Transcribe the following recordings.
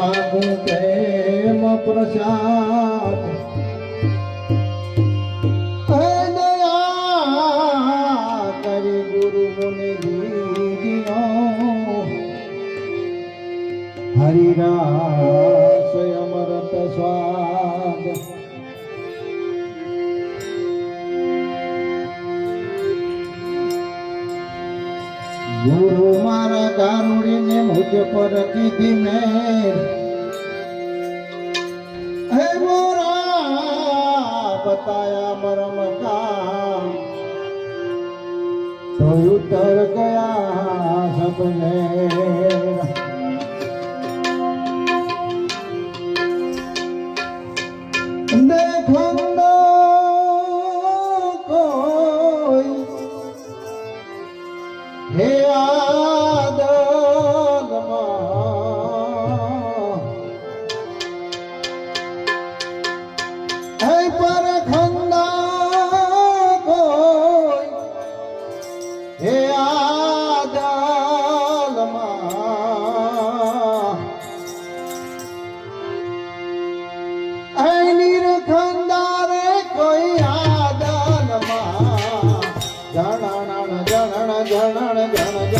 વાગું પ્રેમ પ્રસાદ. કરી ગુરુ મુનિ હરિરાસ અમરત સ્વા ગુરુ મારા ગારુડીને મુજ પર કીધી મેં હે મોરા, બતાયા મરમ કામ. તો ઉતર ગયા સપને હે આ જણ જણ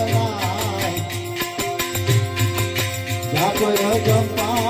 તનાય જા કોઈ જંપા